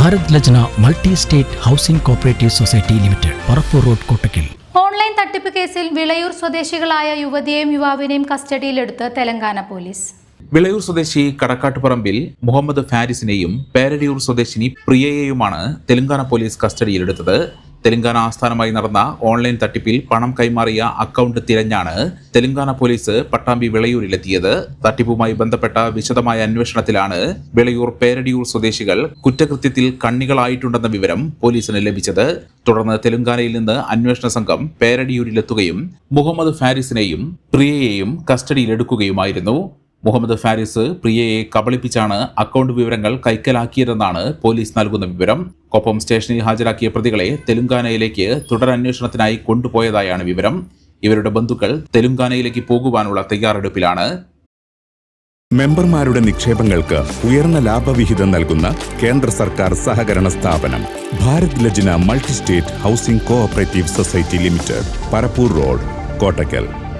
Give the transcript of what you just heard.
Bharat Lajna multi state housing cooperative society limited Parappur road Kottakkal. Online തട്ടിപ്പ് കേസിൽ വിളയൂർ സ്വദേശികളായ യുവതിയെയും യുവാവിനെയും കസ്റ്റഡിയിലെടുത്ത് തെലങ്കാന പോലീസ്. വിളയൂർ സ്വദേശി കടക്കാട്ടുപറമ്പിൽ മുഹമ്മദ് ഫാരിസിനെയും പേരടിയൂർ സ്വദേശിനി പ്രിയയെയുമാണ് തെലങ്കാന പോലീസ് കസ്റ്റഡിയിലെടുത്തത്. തെലങ്കാന ആസ്ഥാനമായി നടന്ന ഓൺലൈൻ തട്ടിപ്പിൽ പണം കൈമാറിയ അക്കൗണ്ട് തിരഞ്ഞാണ് തെലങ്കാന പോലീസ് പട്ടാമ്പി വിളയൂരിലെത്തിയത്. തട്ടിപ്പുമായി ബന്ധപ്പെട്ട വിശദമായ അന്വേഷണത്തിലാണ് വിളയൂർ പേരടിയൂർ സ്വദേശികൾ കുറ്റകൃത്യത്തിൽ കണ്ണികളായിട്ടുണ്ടെന്ന വിവരം പോലീസിന് ലഭിച്ചത്. തുടർന്ന് തെലങ്കാനയിൽ നിന്ന് അന്വേഷണ സംഘം പേരടിയൂരിലെത്തുകയും മുഹമ്മദ് ഫാരിസിനെയും പ്രിയയെയും കസ്റ്റഡിയിലെടുക്കുകയുമായിരുന്നു. മുഹമ്മദ് ഫാരിസ് പ്രിയയെ കബളിപ്പിച്ചാണ് അക്കൗണ്ട് വിവരങ്ങൾ കൈക്കലാക്കിയതെന്നാണ് പോലീസ് നൽകുന്ന വിവരം. കൊപ്പം സ്റ്റേഷനിൽ ഹാജരാക്കിയ പ്രതികളെ തെലുങ്കാനയിലേക്ക് തുടരന്വേഷണത്തിനായി കൊണ്ടുപോയതായാണ് വിവരം. ഇവരുടെ ബന്ധുക്കൾ തെലുങ്കാനയിലേക്ക് പോകുവാനുള്ള തയ്യാറെടുപ്പിലാണ്. മെമ്പർമാരുടെ നിക്ഷേപങ്ങൾക്ക് ഉയർന്ന ലാഭവിഹിതം നൽകുന്ന കേന്ദ്ര സർക്കാർ സഹകരണ സ്ഥാപനം Bharat Lajna multi state housing cooperative society limited Parappur road Kottakkal.